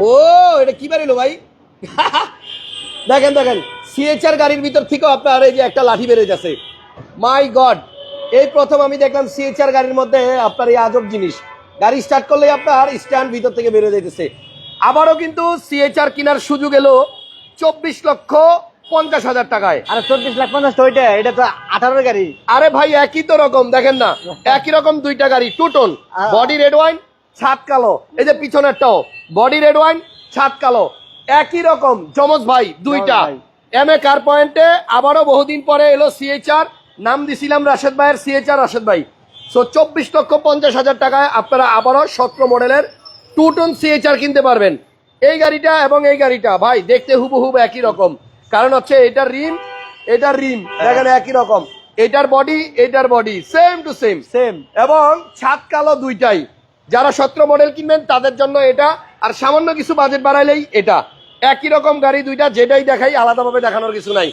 ও এটা কি বেরোলো ভাই? দেখেন দেখেন সিএচআর গাড়ির ভিতর থেকেও আপনার এই যে একটা লাঠি বেড়ে যাচ্ছে। মাই গড এই প্রথম আমি দেখলাম সিএচআর গাড়ির মধ্যে আপনার এই আজব জিনিস। গাড়ি স্টার্ট করলে আপনার স্ট্যান্ড ভিতর থেকে বেরো যাইতেছে। আবারও কিন্তু সিএচআর কেনার সুযোগ এলো চব্বিশ লক্ষ পঞ্চাশ হাজার টাকায়। আরে চব্বিশ লাখ পঞ্চাশ ওইটা এটা তো আঠারোর গাড়ি। আরে ভাই একই তো রকম দেখেন না একই রকম দুইটা গাড়ি টুটন আ- বডি রেড ওয়াইন ছাদ কালো। এই যে পিছনেরটাও বডি রেড ওয়াইন ছাদ কালো। একই রকম যমজ ভাই দুইটা। এম এ কার পয়েন্টে আবারও বহুদিন পরে এলো সিএচআর নাম দিছিলাম রাশেদ ভাইয়ের সিএইচআর রাশেদ ভাই। সো চব্বিশ লক্ষ পঞ্চাশ হাজার টাকায় আপনারা আবারও সতেরো মডেলের টু টন সিএইচআর কিনতে পারবেন। এই গাড়িটা এবং এই গাড়িটা ভাই দেখতে হুবহুব একই রকম। কারণ হচ্ছে এটার রিম এটার রিম দেখেন একই রকম। এটার বডি এটার body same to same same এবং ছাদ কালো দুইটাই। যারা সতেরো মডেল কিনবেন তাদের জন্য এটা। আর সামান্য কিছু বাজেট বাড়াইলেই এটা। একই রকম গাড়ি দুইটা যেটাই দেখাই আলাদাভাবে দেখানোর কিছু নাই।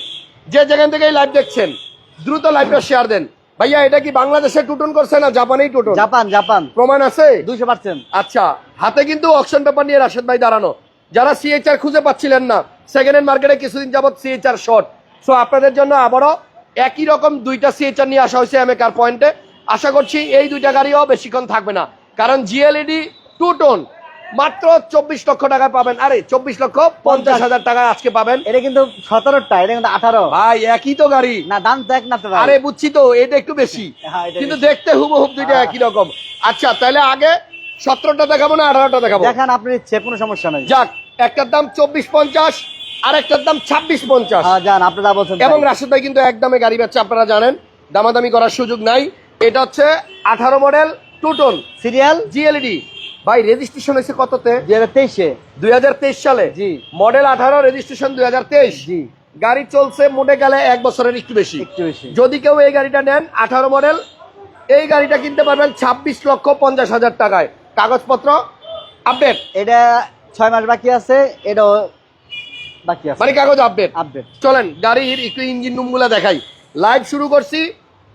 যে যেখান থেকেই লাইভ দেখছেন দ্রুত লাইভটা শেয়ার দেন। ভাইয়া এটা কি বাংলাদেশে টুটন করছে না জাপানেই টুটন? Japan Japan. প্রমাণ আছে? দুইশো পার্সেন্ট আচ্ছা হাতে কিন্তু অকশন পেপার নিয়ে রাশেদ ভাই দাঁড়ানো। যারা সিএইচআর খুঁজে পাচ্ছিলেন না সেকেন্ড হ্যান্ড মার্কেটে কিছুদিন যাবত সিএইচআর শর্ট সো আপনাদের জন্য আবারও একই রকম দুইটা সিএইচআর নিয়ে আসা হয়েছে এম কার পয়েন্টে আশা করছি এই দুইটা গাড়িও বেশিক্ষণ থাকবে না। কারণ জিএলইডি টু টোন মাত্র চব্বিশ লক্ষ টাকায় পাবেন। আরে চব্বিশ লক্ষ পঞ্চাশ হাজার টাকা আজকে পাবেন। এটা কিন্তু সতেরোটা এটা কিন্তু আঠারো। ভাই একই তো গাড়ি। না দাম তো এক না আরে বুঝছি তো এটা একটু বেশি। হ্যাঁ, কিন্তু। দেখতে হুবহুব দুইটা একই রকম। আচ্ছা তাহলে আগে সতেরোটা দেখাবো না আঠারোটা দেখাবো? দেখান আপনার ইচ্ছে কোনো সমস্যা নাই। যাক একটার দাম চব্বিশ পঞ্চাশ আর একটার দাম ছাব্বিশ পঞ্চাশ। হ্যাঁ যান আপনি যা বলছেন এবং। রাশেদ ভাই কিন্তু একদমে গাড়ি বেচছে আপনারা জানেন। দামাদামি করার সুযোগ নাই। এটা হচ্ছে আঠারো মডেল টুটন সিরিয়াল? জিএলইডি ভাই রেজিস্ট্রেশন হয়েছে কততে? দুই হাজার তেইশে। দুই হাজার তেইশ সালে। জি। মডেল আঠারো রেজিস্ট্রেশন দুই হাজার তেইশ। জি। গাড়ি চলছে মোটে গেলে এক বছরের একটু বেশি। একটু বেশি। যদি কেউ এই গাড়িটা নেন আঠারো মডেল এই গাড়িটা কিনতে পারবেন ছাব্বিশ লক্ষ পঞ্চাশ হাজার টাকায়। কাগজপত্র আপডেট এটা ছয় মাস বাকি আছে এটাও বাকি আছে। মানে কাগজ আপডেট আপডেট চলেন গাড়ির একটু ইঞ্জিন রুমগুলো দেখাই। লাইভ শুরু করছি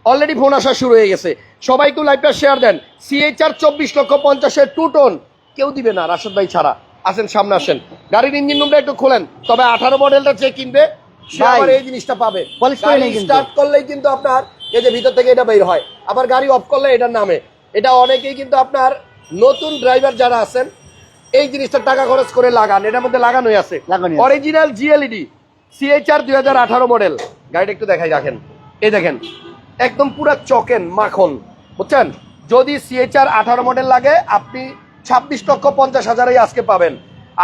অলরেডি ফোন আসা শুরু হয়ে গেছে। সবাই একটু লাইভটা শেয়ার দেন। সিএইচআর চব্বিশ লক্ষ পঞ্চাশের টু টোন কেউ দিবে না রাশেদ ভাই ছাড়া। আসেন সামনে আসেন। গাড়ির ইঞ্জিন রুমটা একটু খোলেন। তবে আঠারো মডেলটা যে কিনবে সে আবার এই জিনিসটা পাবে। স্টার্ট করলেই কিন্তু আপনার এই যে ভিতর থেকে এটা বের হয়। আবার গাড়ি অফ করলে এটার নামে। এটা অনেকেই কিন্তু আপনার নতুন ড্রাইভার যারা আছেন এই জিনিসটা টাকা খরচ করে লাগান। এটার মধ্যে লাগানোই আছে। অরিজিনাল জিএলইডি সিএইচআর দুই হাজার আঠারো মডেল গাড়িটা একটু দেখাই রাখেন। এই দেখেন একদম পুরো চকেন মাখন বুঝছেন? যদি সিএচআর আঠারো মডেল লাগে আপনি ছাব্বিশ লক্ষ পঞ্চাশ হাজারেই আজকে পাবেন।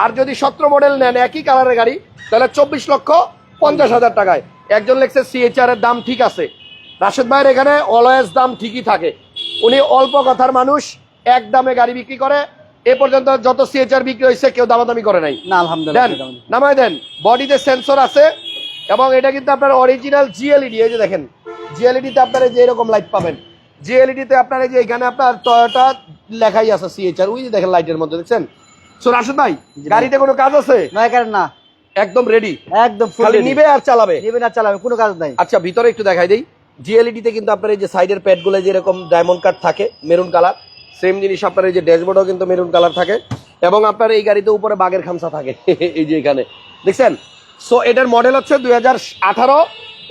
আর যদি সতেরো মডেল নেন একই কালারের গাড়ি তাহলে চব্বিশ লক্ষ পঞ্চাশ হাজার টাকায়। একজন লেখছে সিএচআর এর দাম ঠিক আছে। রাশেদ ভাইয়ের এখানে অলওয়েজ দাম ঠিকই থাকে। উনি অল্প কথার মানুষ এক দামে গাড়ি বিক্রি করে। এ পর্যন্ত যত সিএচআর বিক্রি হয়েছে কেউ দামাদামি করে নাই। না আলহামদুলিল্লাহ নামায় দেন। বডিতে সেন্সর আছে এবং এটা কিন্তু আপনার অরিজিনাল জিএলইডি এই যে দেখেন। জিএলইডি তে আপনার যে এরকম লাইট পাবেন। জিএলইডি তে আপনার এই যে এখানে আপনার টয়োটা লেখাই আছে সিএইচআর ওই যে দেখেন লাইটের মধ্যে দেখছেন? সো রাশেদ ভাই গাড়িতে কোনো কাজ আছে? না কারণ না। একদম রেডি একদম খালি ফুল নিবে আর চালাবে? নিবে না চালাবে কোনো কাজ নাই। আচ্ছা ভিতরে একটু দেখাই দিই। জিএলইডি তে কিন্তু আপনার এই যে সাইডের প্যাডগুলো যেরকম ডায়মন্ড কাট থাকে মেরুন কালার সেম জিনিস আপনার এই যে ড্যাশবোর্ডও কিন্তু মেরুন কালার থাকে। এবং আপনার এই গাড়িতে উপরে বাগের খামসা থাকে এই যে এখানে। দেখছেন? সো এটার মডেল হচ্ছে দুই হাজার আঠারো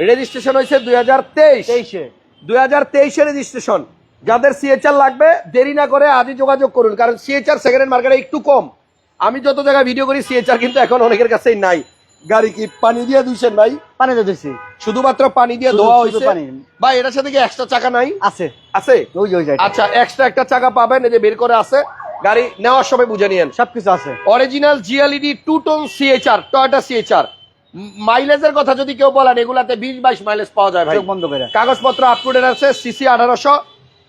রেজিস্ট্রেশন হয়েছে দুই হাজার তেইশ। তেইশে। দুই হাজার তেইশে রেজিস্ট্রেশন যাদের সিএচআর লাগবে দেরি না করে আজই যোগাযোগ করুন কারণ সিএচআর সেকেন্ড হ্যান্ড মার্কেটে একটু কম। আমি যত জায়গায় ভিডিও করি সিএচআর কিন্তু এখন অনেকের কাছেই নাই। গাড়ি কি পানি দিয়ে ধুইছেন ভাই? পানি তো দিচ্ছি শুধুমাত্র পানি দিয়ে ধোয়া হয়েছে। ভাই এটার সাথে কি এক্সট্রা চাকা নাই? আছে। আছে? ওই ওই আচ্ছা এক্সট্রা একটা চাকা পাবেন এই যে বের করে আছে। গাড়ি নেওয়ার সময় বুঝে নিয়েন। সবকিছু আছে। Original GLED two tone CHR Toyota CHR মাইলেজের কথা যদি কেউ বলেন এগুলাতে বিশ বাইশ মাইলেজ পাওয়া যায় ভাই। বন্ধ করে। কাগজপত্র আপটুডেট আছে সিসি আঠারোশো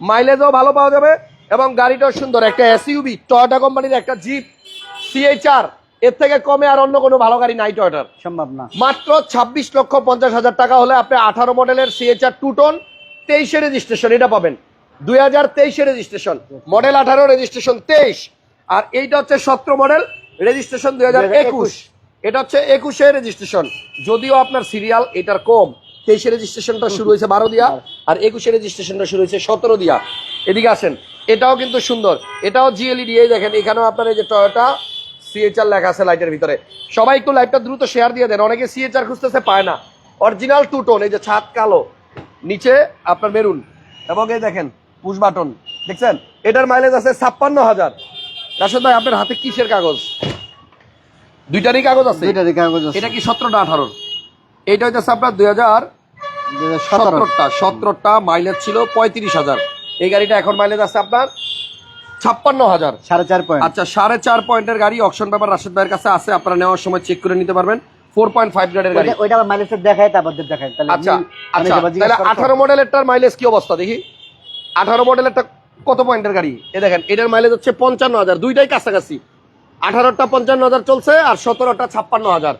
মাইলেজও ভালো পাওয়া যাবে এবং গাড়িটাও সুন্দর একটা এসইউবি টয়টা কোম্পানির একটা জিপ সিএইচআর এর থেকে কমে আর অন্য কোনো ভালো গাড়ি নাই টয়টার সম্ভব না। মাত্র ছাব্বিশ লক্ষ পঞ্চাশ হাজার টাকা হলে আপনি আঠারো মডেলের সিএচআর টু টোন তেইশে রেজিস্ট্রেশন এটা পাবেন। দুই হাজার তেইশে রেজিস্ট্রেশন মডেল আঠারো রেজিস্ট্রেশন তেইশ। আর এইটা হচ্ছে সতেরো মডেল রেজিস্ট্রেশন দুই হাজার একুশ। এটা হচ্ছে একুশে রেজিস্ট্রেশন যদিও আপনার সিরিয়াল এটার কম, তেইশে রেজিস্ট্রেশনটা শুরু হয়েছে বারো দিয়া, আর একুশে রেজিস্ট্রেশনটা শুরু হয়েছে সতেরো দিয়া। এদিকে আসেন, এটাও কিন্তু সুন্দর। এটাও জিএলইডি এই দেখেন, এখানেও আপনার এই যে টয়োটা সিএচআর লেখা আছে লাইটের ভিতরে। সবাই একটু লাইটটা দ্রুত শেয়ার দিয়ে দেন, অনেকে সিএচআর খুঁজতেছে, পায় না। অরিজিনাল টু টোন এই যে ছাদ কালো, নিচে আপনার মেরুন, এবং এই দেখেন পুশ বাটন দেখছেন? এটার মাইলেজ আছে ছাপ্পান্ন হাজার। রাশেদ ভাই, আপনার হাতে কিসের কাগজ? দুইটারই কাগজ আছে? দুইটা দিকে কাগজ আছে। এটা কি সতেরোটা আঠারোর? এইটা হইতেছে আপনার দুই হাজার সতেরো। সতেরোটা সতেরোটা মাইলেজ ছিল পঁয়ত্রিশ হাজার। এই গাড়িটা এখন মাইলেজ আছে আপনার ছাপ্পান্ন হাজার। সাড়ে চার পয়েন্ট আচ্ছা সাড়ে চার পয়েন্টের গাড়ি অপশন ব্যাপার রাশেদ ভাইয়ের কাছে আছে আপনারা নেওয়ার সময় চেক করে নিতে পারবেন। ফোর পয়েন্ট ফাইভ গ্রেডের গাড়ি। ওইটা- মাইলেজটা দেখায় তারপর দেখায় তাহলে আচ্ছা আচ্ছা তাহলে আঠারো মডেলেরটার মাইলেজ কি অবস্থা দেখি? আঠারো মডেলেরটা কত পয়েন্টের গাড়ি? এ দেখেন এটার মাইলেজ হচ্ছে পঞ্চান্ন হাজার দুইটাই কাছাকাছি। আঠারোটা পঞ্চান্ন হাজার চলছে আর সতেরোটা ছাপ্পান্ন হাজার।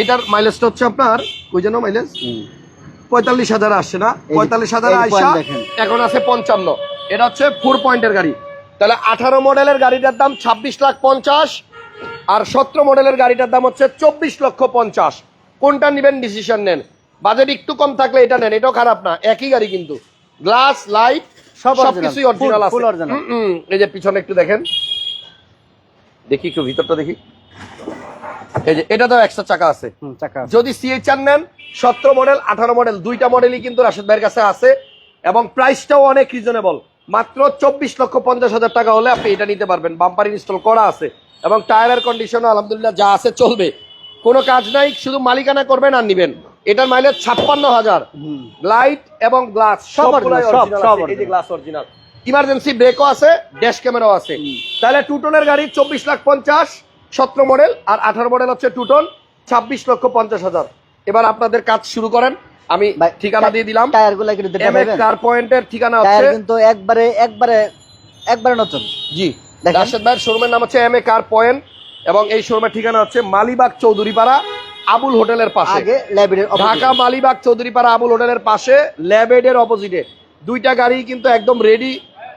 এটার মাইলেজটা হচ্ছে আপনার ওই জন্য মাইলেজ পঁয়তাল্লিশ হাজার আসছে না? পঁয়তাল্লিশ হাজার আইসা এখন আছে পঞ্চান্ন। এটা হচ্ছে ফোর পয়েন্টের গাড়ি। তাহলে আঠারো মডেলের গাড়িটার দাম ছাব্বিশ লাখ পঞ্চাশ আর সতেরো মডেলের গাড়িটার দাম হচ্ছে চব্বিশ লক্ষ পঞ্চাশ। কোনটা নেবেন ডিসিশন নেন। বাজেট একটু কম থাকলে এটা নেন এটাও খারাপ না। একই গাড়ি কিন্তু। গ্লাস লাইট সব সব কিছুই অরিজিনাল আছে। এই যে পিছনে একটু দেখেন। দেখি একটু ভিতরটা দেখি। এই যে এটা তো এক্সট্রা চাকা আছে। যদি সিএইচআর নেন সতেরো মডেল আঠারো মডেল দুইটা মডেলই কিন্তু রাশেদ ভাইয়ের কাছে আছে এবং প্রাইসটাও অনেক রিজনেবল মাত্র চব্বিশ লক্ষ পঞ্চাশ হাজার টাকা হলে আপনি এটা নিতে পারবেন। বাম্পার ইনস্টল করা আছে এবং টায়ারের কন্ডিশনও আলহামদুলিল্লাহ যা আছে চলবে। কোনো কাজ নাই শুধু মালিকানা করবেন আর নিবেন। এটার মাইলেজ ছাপ্পান্ন হাজার। হুম। লাইট এবং গ্লাস সব। গ্লাস অরিজিনাল ইমার্জেন্সি ব্রেকও আছে ড্যাশ ক্যামেরাও আছে। তাহলে টু টোনের গাড়ি চব্বিশ লাখ পঞ্চাশ সতেরো মডেল আর আঠারো মডেল হচ্ছে টু টোন ছাব্বিশ লক্ষ পঞ্চাশ হাজার। এবার আপনাদের কাজ শুরু করেন। আমি ঠিকানা দিয়ে দিলাম। টায়ারগুলো? কার পয়েন্টের ঠিকানা টায়ার হচ্ছে কিন্তু একবারে একবারে একবারে নতুন। জি। রাশেদ ভাইয়ের শোরুমের নাম হচ্ছে এম এ কার পয়েন্ট এবং এই শোরুমের ঠিকানা হচ্ছে মালিবাগ চৌধুরীপাড়া আবুল হোটেলের পাশে। ঢাকা মালিবাগ চৌধুরীপাড়া আবুল হোটেলের পাশে ল্যাবেডের অপোজিটে দুইটা গাড়ি কিন্তু একদম রেডি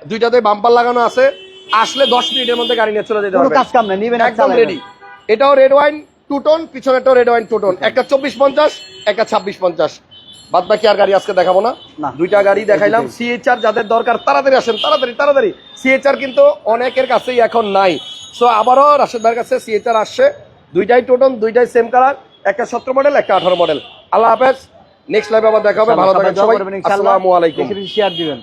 দুইটাতে বাম্পার লাগানো আছে। আসলে দশ মিনিটের মধ্যে গাড়ি নিয়ে চলে যেতে পারবে। কাজ কাম নাই নিবেন একদম রেডি এটাও রেড ওয়াইন টু টোন পিছনেটাও রেড ওয়াইন টু টোন একটা চব্বিশ পঞ্চাশ একটা ছাব্বিশ পঞ্চাশ। বাদ বাকি আর গাড়ি আজকে দেখাবো না। দুইটা গাড়ি দেখাইলাম। সিএচআর যাদের দরকার তাড়াতাড়ি আসেন তাড়াতাড়ি তাড়াতাড়ি। সিএচআর কিন্তু অনেকের কাছেই এখন নাই। সো আবারও রাশেদ ভাইয়ের কাছে সিএচআর আসছে। দুইটাই টোটন দুইটাই সেম কালার একটা সতেরো মডেল একটা আঠারো মডেল আল্লাহ হাফেজ। নেক্সট লাইভে আবার দেখা হবে। ভালো থাকেন সবাই আসসালামু আলাইকুম। শেয়ার দিবেন।